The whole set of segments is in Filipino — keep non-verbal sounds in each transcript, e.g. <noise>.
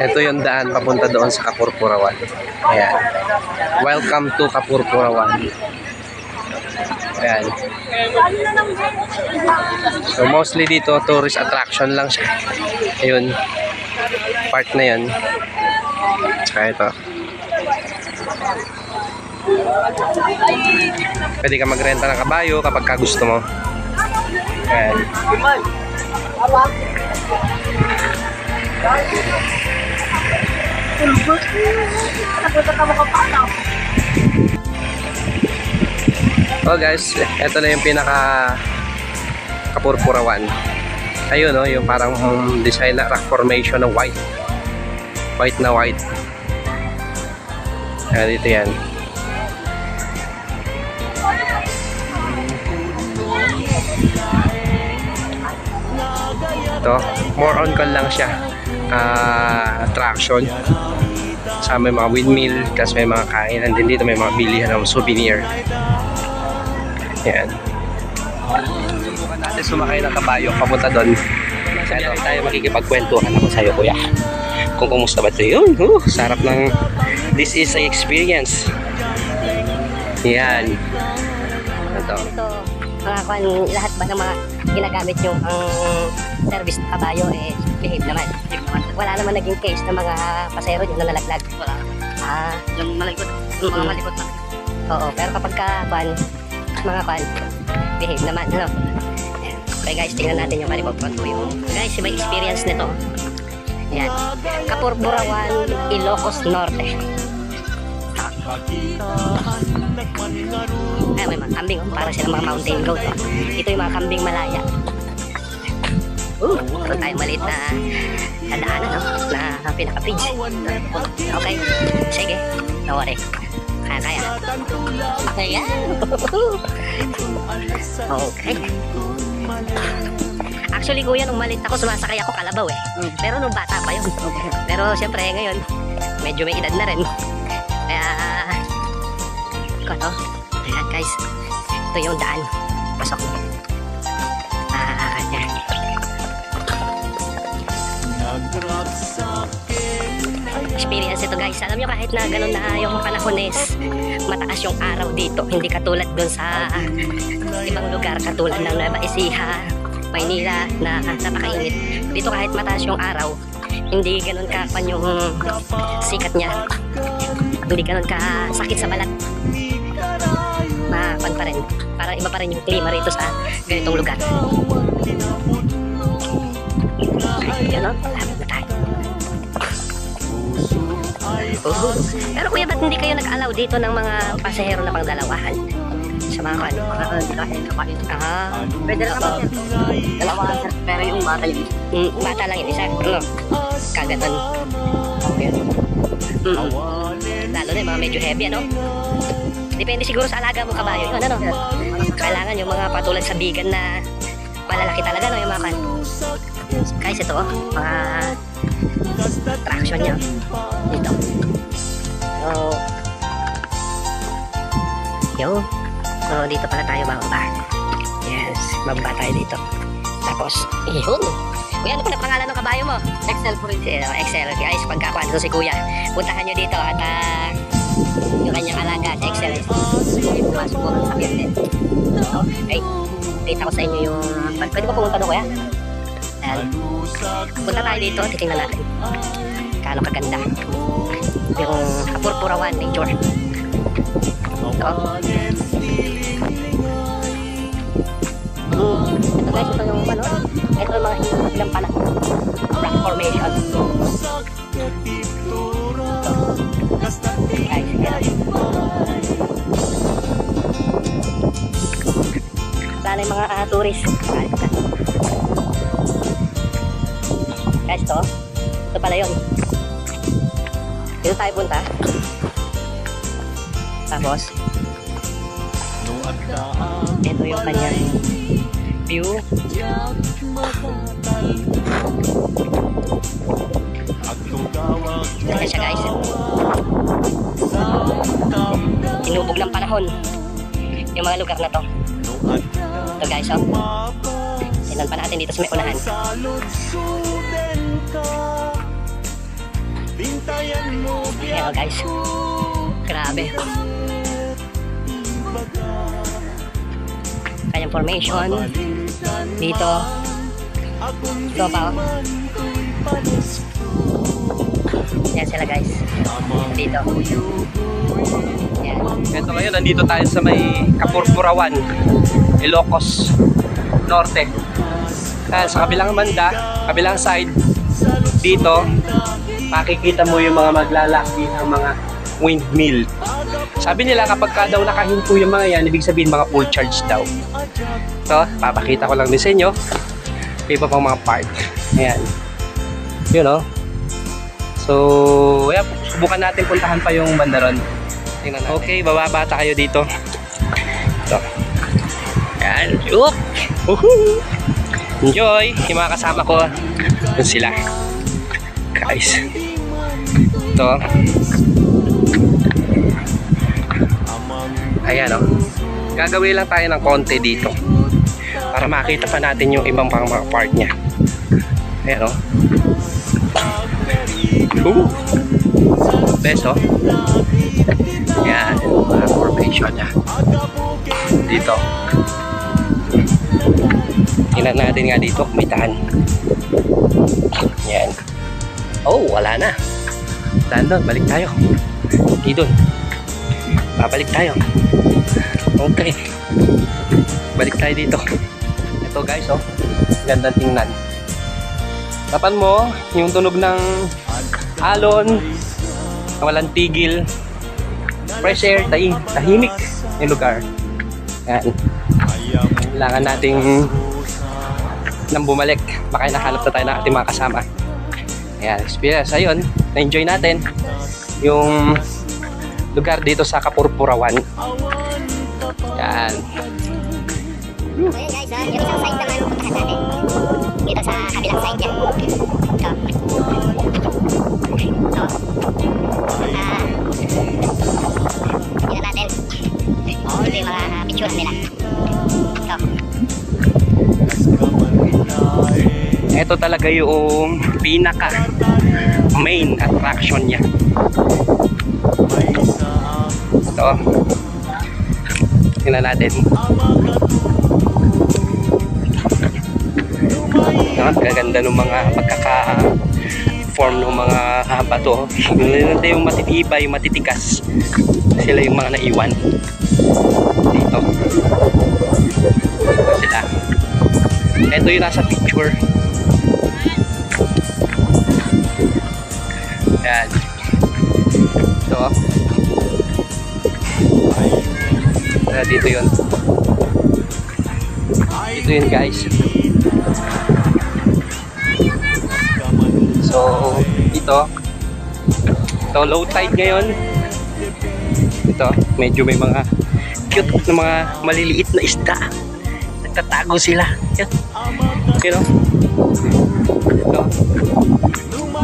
Ito yung daan papunta doon sa Kapurpurawan. Ayan. Welcome to Kapurpurawan. Ayan. So mostly dito tourist attraction lang siya. Ayun. Part na yun. Tsaka ito. Pwede ka magrenta ng kabayo kapag ka gusto mo. Ayan. Oh guys, ito na yung pinaka kapurpurawan. Ayun no, yung parang design na rock formation na white. White na white. Ayan, dito yan. Ito, more on kan lang siya. Ah, attraction. Sa may mga windmill, tapos may mga kainan din dito, may mga bilihan ng souvenir. Yan. Subukan natin sumakay ng kabayo papunta doon. Kaya tayo makikipagkwentuhan ako sa'yo, kuya. Kung kumusta ba ito yun. Uh, sarap ng this is a experience. Yan. Ito. Ito, mga kwan, lahat ba ng mga ginagamit yung ang service na kabayo, eh, behave naman. Wala naman naging case ng mga pasero yung nalalaglag. Wala. Ah, Yung malikot, Mm-mm. mga malikot na. oo. Pero kapag ka, kwan, mga kwan, behave naman, ano. Ayan. Okay guys, tingnan natin yung Maribog Front yung Guys, may experience nito. Ayan. Kapurburawan, Ilocos Norte. Ayan, may mga kambing, oh. para silang mga mountain goat. Oh. Ito yung mga kambing malaya. Uh, meron tayong maliit na daanan, no? Na pinaka-bridge. Okay, sige. Don't worry. Kaya, kaya. Ayan. <laughs> okay. Actually, kuya, nung maliit ako, sumasakay ako kalabaw eh. Pero nung bata pa yun. Pero siyempre, ngayon, medyo may edad na rin. Kaya, ko to. Ayan, guys. Ito yung daan. Pasok. Ah, experience ito guys. Alam nyo kahit na ganun na yung panahon is mataas yung araw dito. Hindi katulad dun sa ibang lugar katulad ng Nueva Ecija, Maynila na napakainit. Dito kahit mataas yung araw, hindi ganun ka pan yung sikat niya. Hindi ganun ka sakit sa balat. Mapan pa rin. Para iba pa rin yung klima rito sa ganitong lugar. Yan o, lapit Oo. Pero kuya, ba't hindi kayo nag-allow dito ng mga pasahero na pangdalawahan? Sa mga kan? Ah, Pwede na naman yan. Dalawa, sir. Pero yung bata yun. mm, bata lang yung isa. Ano? Kaganon. Ayan. Mm. Lalo na yung mga medyo heavy, ano? Depende siguro sa alaga mo kabayo. Yun, ano? Kailangan yung mga patulad sa bigan na malalaki talaga, no? Yung mga kan. Guys, ito, oh, mga traction niya. Dito. So, yo. So, dito pala tayo bababa. Yes, bababa tayo dito. Tapos, yun. Kuya, ano pala pangalan ng kabayo mo? Excel po rin. Si, uh, Excel. Guys, pagkakuan ito si Kuya. Puntahan nyo dito at ah, yung kanyang alaga, si Excel. Pumasok po sa sakyan din. Okay. Kita ko sa inyo yung... Pwede ko pumunta doon, Kuya? Ayan. Punta tayo dito, titingnan natin. Kaano kaganda. Yung kapurpurawan nature. Ito. Ito guys, ito yung ano, ito yung mga ilang pala. Rock formation. Guys, yan. Sana yung mga uh, tourist. Guys, guys, to. Ito pala yun. Dito tayo punta. Tapos, ito yung kanyang view. Ayan siya guys. Inubog ng panahon. Yung mga lugar na to. Ito guys, oh. Tingnan pa natin dito sa may unahan. Oh guys. Grabe. Kanyang formation. Dito. Ito pa. Yan sila guys. Dito. Yan. Ito ngayon, nandito tayo sa may Kapurpurawan, Ilocos Norte. Ah, sa kabilang banda, kabilang side, dito, makikita mo yung mga maglalaki ng mga windmill. Sabi nila kapag ka daw nakahinto yung mga yan, ibig sabihin mga full charge daw. So, papakita ko lang din sa inyo. May iba pang mga part. Ayan. Yun o. So, ayan, subukan natin puntahan pa yung banda ron. Tingnan natin. Okay, bababa tayo dito. Ito. Yan. Yup! Woohoo! Enjoy! Yung mga kasama ko. Yun sila. Guys. Ito. Ayan o. Gagawin lang tayo ng konti dito. Para makita pa natin yung ibang pang mga part niya. Ayan o. Woo! Best o. Yan, mga formation niya. Dito. Tingnan natin nga dito, kumitaan. Yan. Oh, wala na. Saan? Balik tayo. Hindi doon. Babalik tayo. Okay. Balik tayo dito. Ito guys, oh. Gandang tingnan. Tapan mo yung tunog ng alon na walang tigil fresh air, tahi, tahimik yung lugar. Yan. Kailangan nating nang bumalik. Baka nahanap na tayo ng ating mga kasama. Yan, experience. Ayun, na-enjoy natin yung lugar dito sa Kapurpurawan. Yan. So yun guys, ah, yung isang side naman puntahan natin. Dito sa kabilang side niya. Ito. Ito. Ah, tingnan natin. Ito yung mga picture nila. Ito talaga yung pinaka main attraction niya. Ito. Tingnan natin. Ang gaganda ng mga pagkaka-form ng mga bato. Ito yung matitibay, yung matitikas. Sila yung mga naiwan. Dito. Ito sila. Ito yung nasa picture. Yan. Ito. oh. Ah, dito yun. Dito yun guys. So, ito. Ito, low tide ngayon. Ito, medyo may mga cute na mga maliliit na isda. Nagtatago sila. Yan. You know? Ito.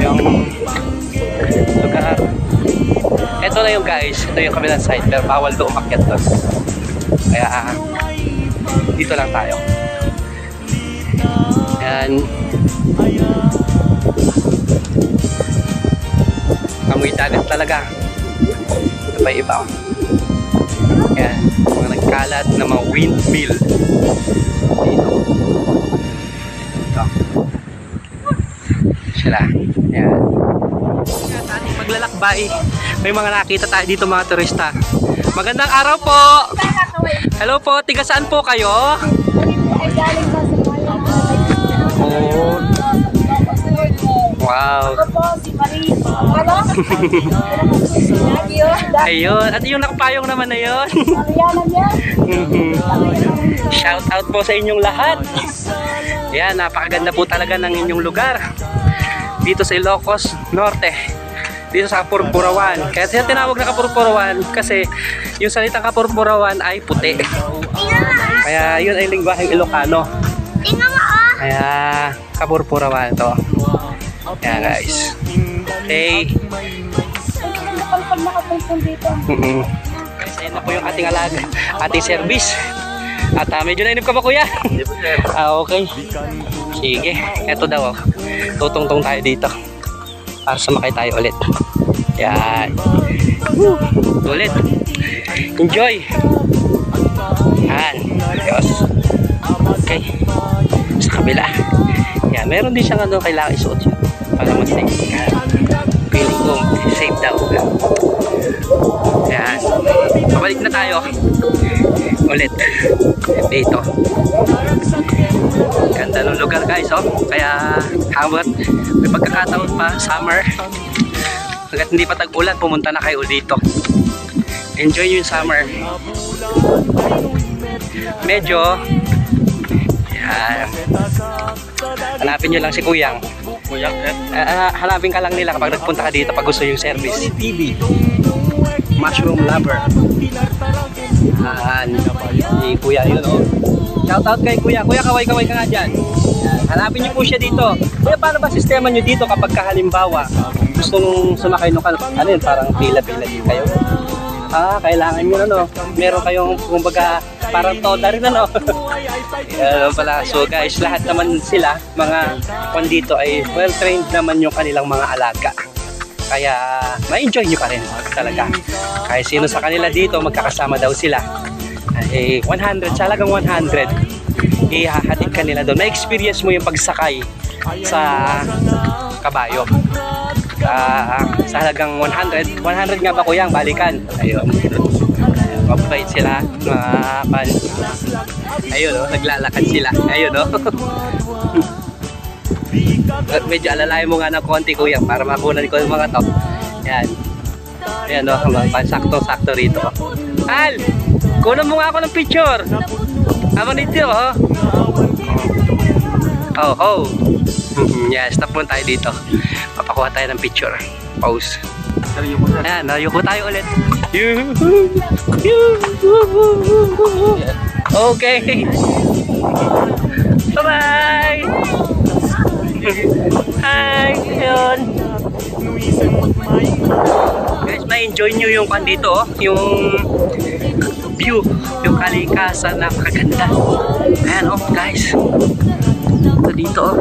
Yung lugar. Ito na yung guys. Ito yung kabilang side. Pero bawal doon umakyat doon. Kaya dito lang tayo. Yan. Amoy dagat talaga. Ito pa iba. Yan. Mga nagkalat na mga windmill. Dito. Ito. Sila. Paglalakbay, may mga nakita tayo dito mga turista. Magandang araw po! Hello po, tiga saan po kayo? Oh, wow. <laughs> Ayun, at yung nakapayong naman na yun. <laughs> Shout out po sa inyong lahat. Yan, napakaganda po talaga ng inyong lugar. Dito sa Ilocos Norte. Dito sa Kapurpurawan. Kaya siya tinawag na Kapurpurawan kasi yung salitang Kapurpurawan ay puti. Kaya yun ay lingwaheng Ilocano. Kaya Kapurpurawan to. Kaya guys. Okay. Mm-mm. Guys, ayun na po yung ating alaga, ating service. At ah, medyo nainip ka ba kuya? ah, okay. Sige, eto daw. Oh. Tutungtong tayo dito. Para sumakay tayo ulit. Yan. Woo! Ulit. Enjoy. Yan. Ayos. Okay. Sa kabila. Yan. Meron din siyang ano kailangan isuot yun. Para mas safe. Yan. Feeling ko safe daw. Yan. Pabalik na tayo. Ulit. Dito. Ganda ng lugar guys, oh. Kaya hanggat may pagkakataon pa, summer. Hanggat hindi pa tag-ulan, pumunta na kayo dito. Enjoy yung summer. Medyo, yan. Hanapin nyo lang si Kuyang. Kuyang, uh, hanapin ka lang nila kapag nagpunta ka dito pag gusto yung service. TV. Mushroom lover. Yan. Si Kuya yun, oh. Shoutout kay Kuya. Kuya, kaway-kaway ka nga dyan. Yan. Hanapin niyo po siya dito. Kuya, paano ba sistema niyo dito kapag halimbawa gusto nung sumakay nung kan- ano yun, parang pila-pila din kayo? Ah, kailangan nyo ano, meron kayong kumbaga parang toda rin ano. <laughs> Ano pala, so guys, lahat naman sila, mga kwan dito ay well trained naman yung kanilang mga alaga. Kaya ma-enjoy nyo pa rin talaga. Kaya sino sa kanila dito, magkakasama daw sila. Eh, 100, salagang 100. Ihahatid ka nila doon. Ma-experience mo yung pagsakay sa kabayo. Ah, sa halagang 100, 100 nga ba kuya ang balikan? Ayun. Mabait sila, mga pan. Ayun, oh, naglalakad sila. Ayun, oh. <laughs> At medyo alalayan mo nga ng konti kuya para makunan ko yung mga to. Yan. Yan o, oh, pansakto-sakto rito. Al! Kunan mo nga ako ng picture. Ama nito oh. Oh, oh. yeah, stop muna tayo dito. Papakuha tayo ng picture. Pause. Ayan, nayuko tayo ulit. Okay. Bye-bye! Hi! Ayun. Guys, ma-enjoy nyo yung kan dito, oh. yung view, yung kalikasan, napakaganda. Ayan, oh, guys. Ito dito, oh.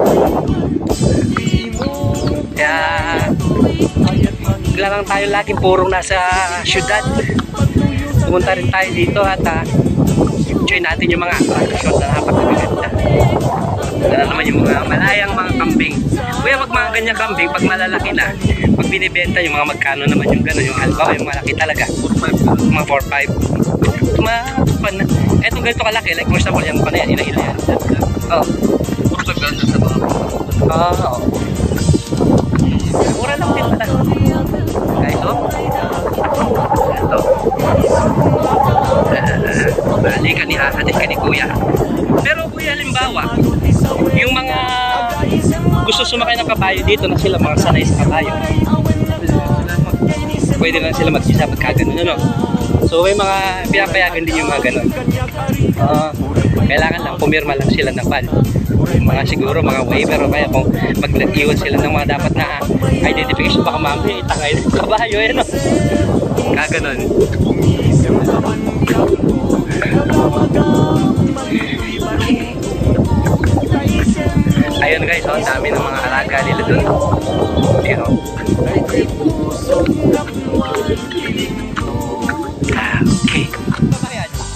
Kaya, wala lang tayo laging purong nasa syudad. Pumunta rin tayo dito at ah, enjoy natin yung mga attraction na napakaganda. Ano naman yung mga malayang mga kambing. Kuya, pag mga ganyan kambing, pag malalaki na, pag binibenta yung mga magkano naman yung gano'n, yung halimbawa, yung malaki talaga. Mga 4-5. Mga, pan, etong ganito kalaki, like for example, yung pan yan, ina-ila yan. Oh. Ah, oo. Mura lang din pala. Guys, oh. Ito. Uh, balik ka ni hahatid ka ni kuya. Pero kuya, halimbawa, yung mga gusto sumakay ng kabayo dito na sila, mga sanay sa kabayo. Pwede lang sila mag-isa pagka ganun, ano? So may mga pinapayagan din yung mga ganun. Ah, kailangan lang, pumirma lang sila ng ban. Mga siguro, mga waiver o kaya kung mag-iwan sila ng mga dapat na identification, baka mamaya itangay ng kabayo, eh, no? Kaganon. Ayun guys, oh, dami ng mga alaga nila dun. Ayun, oh. Ah, okay.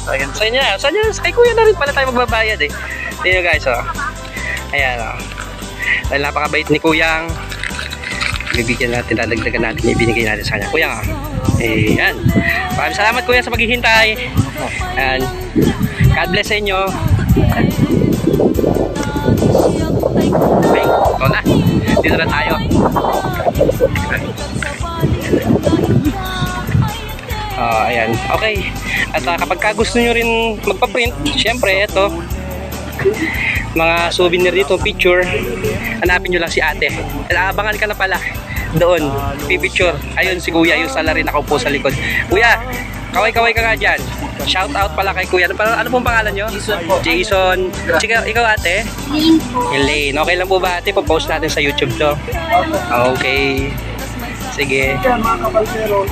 So, ayan. Sa inyo. Sa inyo, kay kuya na rin pala tayo magbabayad eh. Nyo guys, oh. Ayan, oh. Dahil napakabait ni kuyang. Bibigyan natin, dadagdagan natin yung binigay natin sa kanya. Kuyang, oh. Eh, yan. Maraming salamat kuya sa paghihintay. And God bless sa inyo. Okay, ito na. Dito na tayo. Ah, ayan. Okay. At ah, kapag ka gusto nyo rin magpa-print, syempre, ito. Mga souvenir dito, picture. Hanapin nyo lang si ate. Abangan ka na pala. Doon, pipicture. Ayun si kuya, yung salarin nakaupo sa likod. Kuya, kaway-kaway ka nga dyan. Shout out pala kay kuya. Ano, ano pong pangalan nyo? Jason po. Sige, ikaw ate? Elaine. Okay lang po ba ate? Pa-post natin sa YouTube to. Okay. Sige.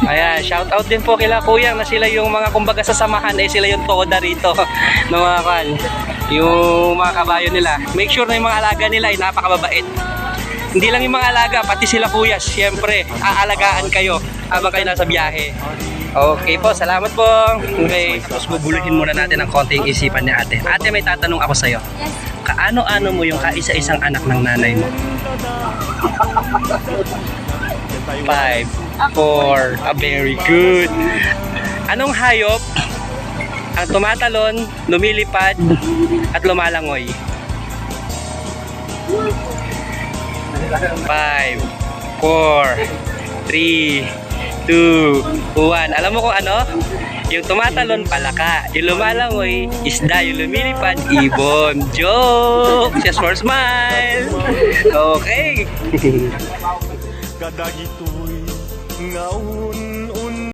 Ayan, shout out din po kila kuya na sila yung mga kumbaga sa samahan eh sila yung toda rito ng <laughs> mga kan. Yung mga kabayo nila. Make sure na yung mga alaga nila ay napakababait. Hindi lang yung mga alaga, pati sila kuya, siyempre, aalagaan kayo habang kayo nasa biyahe. Okay po, salamat po. Okay, tapos bubuluhin muna natin ang konting isipan ni ate. Ate, may tatanong ako sa'yo. Yes. Kaano-ano mo yung kaisa-isang anak ng nanay mo? <laughs> Five, four, ah, very good. Anong hayop ang tumatalon, lumilipad, at lumalangoy? Five, four, three, two, one. Alam mo kung ano? Yung tumatalon, palaka. Yung lumalangoy, isda. Yung lumilipad, ibon. <laughs> Joke! Just for smile! Okay! <laughs> <laughs> Kadagitoy nga